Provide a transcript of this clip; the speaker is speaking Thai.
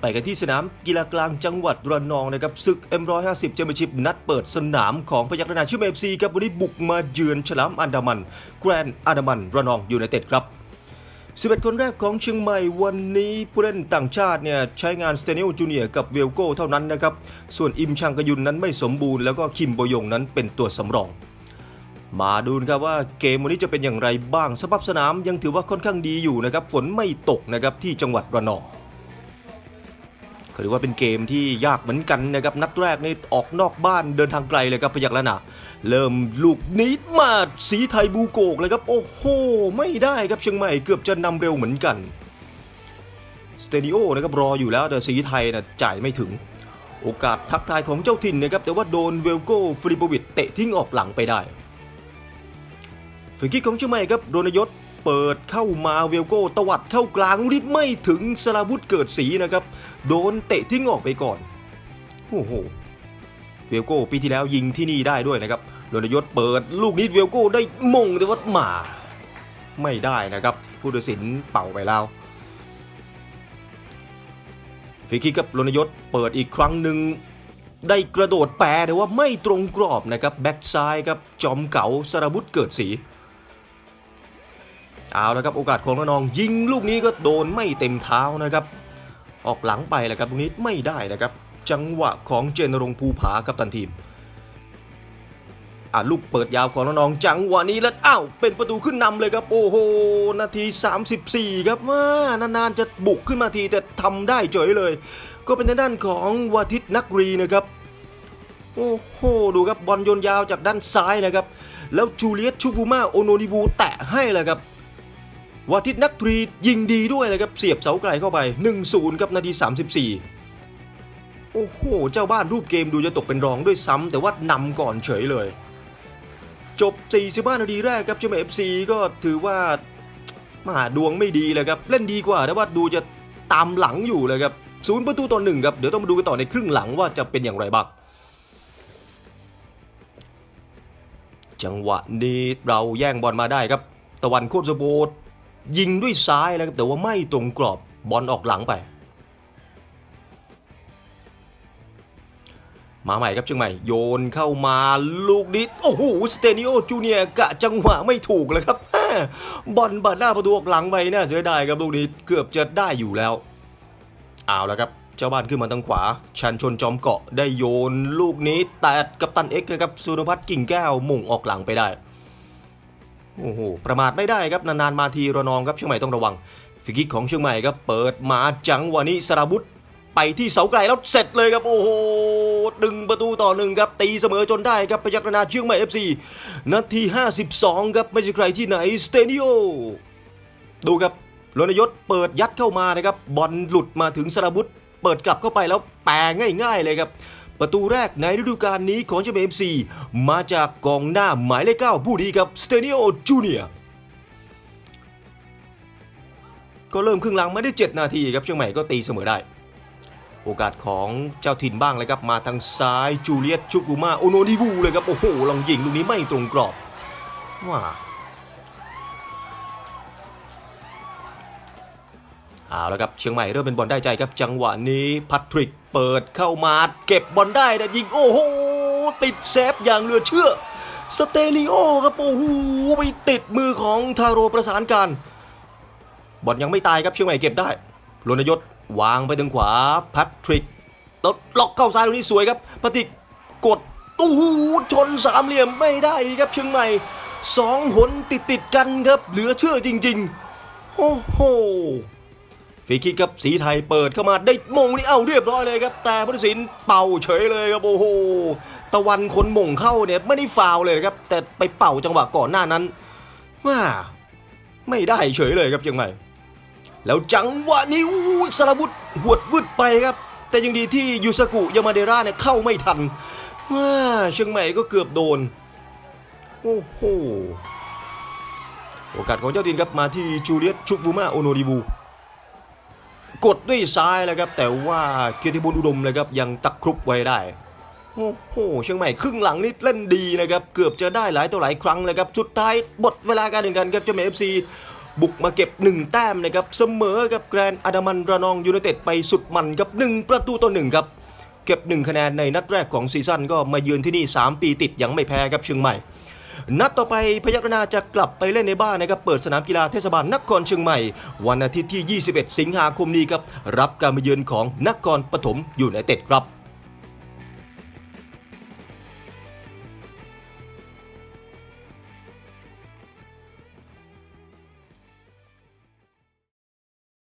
ไปกันที่สนามกีฬากลางจังหวัดระนองนะครับศึก M150 แชมเปี้ยนชิพนัดเปิดสนามของพยัคฆ์นาชื่อเอฟซีครับวันนี้บุกมาเยือนฉลามอันดามัน แกรนด์อันดามันระนองยูไนเต็ดครับ11 คนแรกของเชียงใหม่วันนี้ผู้เล่นต่างชาติเนี่ยใช้งานสเตเนลจูเนียกับเวลโก้เท่านั้นนะครับ ส่วนอิมชังกยุนนั้นไม่สมบูรณ์แล้วก็คิมโบยงนั้นเป็นตัวสำรอง มาดูนะครับว่าเกมวันนี้จะเป็นอย่างไรบ้างสภาพสนามยังถือว่าค่อนข้างดีอยู่นะครับ ฝนไม่ตกนะครับที่จังหวัดระนอง ก็ถือว่าเป็นเกมที่ยากเหมือนกันนะครับนัดแรกนี่ออกนอกบ้านเดินทางไกลเลยครับพยักละนะเริ่มลูกนิดมาสีไทยบูโกกเลยครับโอ้โหไม่ได้ครับเชียงใหม่เกือบจะนำเร็วเหมือนกันสเตดิโอนะครับรออยู่แล้วแต่สีไทยนะจ่ายไม่ถึง โอกาสทักทายของเจ้าถิ่นนะครับแต่ว่าโดนเวลโก้ฟริโบวิชเตะทิ้งออกหลังไปได้ฟรีคิกของเชียงใหม่ครับโดนยศ เปิดเข้ามาเวลโก้ตวัดเข้ากลางลูกนิดไม่ถึงสลาวุธเกิดสีนะครับ โดนเตะทิ้งออกไปก่อนโอ้โหเวลโก้ปีที่แล้วยิงที่นี่ได้ด้วยนะครับโดนยศเปิดลูกนี้เวลโก้ได้มงแต่ว่าหมา ไม่ได้นะครับ ผู้ตัดสินเป่าไปแล้วฟรีคิกกับรณยศเปิดอีกครั้งหนึ่งได้กระโดดแปรแต่ว่าไม่ตรงกรอบนะครับ แบ็กซ้ายครับจอมเก๋าสรวุฒิเกิดสี เอาแล้วครับโอกาสของระนอง ยิงลูกนี้ก็โดนไม่เต็มเท้านะครับ ออกหลังไปแหละครับลูกนี้ไม่ได้นะครับ จังหวะของเจนรงภูผากับตันทีมอะลูกเปิดยาวของระนองจังหวะนี้แล้วอ้าวเป็นประตูขึ้นนำเลยครับ โอ้โหนาที 34 ครับว่านานๆจะบุกขึ้นมาทีแต่ทำได้เฉยเลย ก็เป็นทางด้านของวาทิตนักรีนะครับโอ้โหดูครับบอลโยนยาวจากด้านซ้ายนะครับ แล้วจูเลียตชูบูมาโอโนนิวูแตะให้เลยครับ วาทิตนักตรียิงดีด้วยเลยครับเสียบเสาไกลเข้าไป 1-0ครับนาที 34 โอ้โห เจ้าบ้านรูปเกมดูจะตกเป็นรองด้วยซ้ำแต่ว่านำก่อนเฉยเลย จบ 45 นาทีแรกครับเจมเอฟซีก็ถือว่ามาดวงไม่ดีเลยครับ เล่นดีกว่าแต่ว่าดูจะตามหลังอยู่เลยครับศูนย์ประตูต่อหนึ่งครับ เดี๋ยวต้องมาดูกันต่อในครึ่งหลังว่าจะเป็นอย่างไรบ้างจังหวะนี้เราแย่งบอลมาได้ครับ ตะวันโคตรสโบด ยิงด้วยซ้ายแล้วครับแต่ว่าไม่ตรงกรอบบอลออกหลังไป มาใหม่ครับเชียงใหม่ โยนเข้ามาลูกนี้โอ้โหสเตนิโอจูเนียกะจังหวะไม่ถูกเลยครับบอลบาดหน้าประตูออกหลังไปน่าเสียดายครับลูกนี้เกือบจะได้อยู่แล้วเอาแล้วครับเจ้าบ้านขึ้นมาทางขวา ชันชนจอมเกาะได้โยนลูกนี้แต่กับตันเอ็กซ์นะครับสุนพัฒน์กิ่งแก้วมุ่งออกหลังไปได้ โอ้โหประมาทไม่ได้ครับนานๆมาทีระนองครับเชียงใหม่ต้องระวังฟรีคิกของเชียงใหม่ครับเปิดมาจังวะนี้สราวุธไปที่เสาไกลแล้วเสร็จเลยครับโอ้โหดึงประตูต่อหนึ่งครับตีเสมอจนได้ครับพยัคฆ์นาเชียงใหม่ FC นาที 52 ครับไม่ใช่ใครที่ไหนสเตนิโอดูครับรณยศเปิดยัดเข้ามานะครับบอลหลุดมาถึงสราวุธเปิดกลับเข้าไปแล้วแปลง่ายๆเลยครับ ประตูแรกในฤดูกาลนี้ของเชมเอฟซีมาจากกองหน้าหมายเลขเก้าผู้ดีครับสเตเนิโอจูเนียก็เริ่มครึ่งหลังไม่ได้ 7 นาทีครับเชียงใหม่ก็ตีเสมอได้ โอกาสของเจ้าถิ่นบ้างเลยครับ มาทางซ้ายจูเลียตชุกุมาโอโนนิวูเลยครับ โอ้โหลองยิงลูกนี้ไม่ตรงกรอบว้า เอาแล้วครับเชียงใหม่เริ่มเป็นบอลได้ใจครับจังหวะนี้พัทริกเปิดเข้ามาเก็บบอลได้แต่ยิงโอ้โหติดเซฟอย่างเหลือเชื่อ สเตลิโอครับโอ้โหไปติดมือของทาโรประสานการบอลยังไม่ตายครับเชียงใหม่เก็บได้รณยศวางไปทางขวาพัทริกแล้วล็อกเข้าซ้ายตรงนี้สวยครับพัทริกกดตู้หูชนสามเหลี่ยมไม่ได้ครับเชียงใหม่สองหนติดติดกันครับเหลือเชื่อจริง ๆ โอ้โห ฟรีคิกครับสีไทยเปิดเข้ามาได้มงนี่เอ้าเรียบร้อยเลยครับ แต่ผู้ตัดสินเป่าเฉยเลยครับโอ้โหตะวันคนมงเข้าเนี่ยไม่ได้ฟาวเลยนะครับ แต่ไปเป่าจังหวะก่อนหน้านั้นว่าไม่ได้เฉยเลยครับเชียงใหม่แล้วจังหวะนี้อู้สารบุตรหวดวืดไปครับ แต่ยังดีที่ยูสกุยามาเดราเนี่ยเข้าไม่ทันว่าเชียงใหม่ก็เกือบโดนโอ้โหโอกาสของเจ้าดินครับมาที่จูเลียตชุกบูมาโอโนดิวู กดด้วยซ้ายแล้วครับ แต่ว่าเกียรติบุญอุดมเลยครับยังตะครุบไว้ได้โอ้โหเชียงใหม่ครึ่งหลังนี่เล่นดีนะครับ เกือบจะได้หลายต่อหลายครั้งเลยครับสุดท้ายหมดเวลาการแข่งขันครับเจ้าแม่เอฟซีบุกมาเก็บ 1 แต้มนะครับเสมอกับแกรนด์อาดามันระนองยูไนเต็ดไปสุดมันครับ1ประตูต่อ1ครับเก็บ 1 คะแนนในนัดแรกของซีซั่นก็มาเยือนที่นี่ 3 ปีติดยังไม่แพ้ครับเชียงใหม่ นัดต่อไปพยัคฆ์นาจะกลับไปเล่นในบ้านนะครับเปิดสนามกีฬาเทศบาลนครเชียงใหม่ วันอาทิตย์ที่ 21 สิงหาคมนี้ครับรับการมาเยือนของนครปฐมอยู่ในเต็ดครับ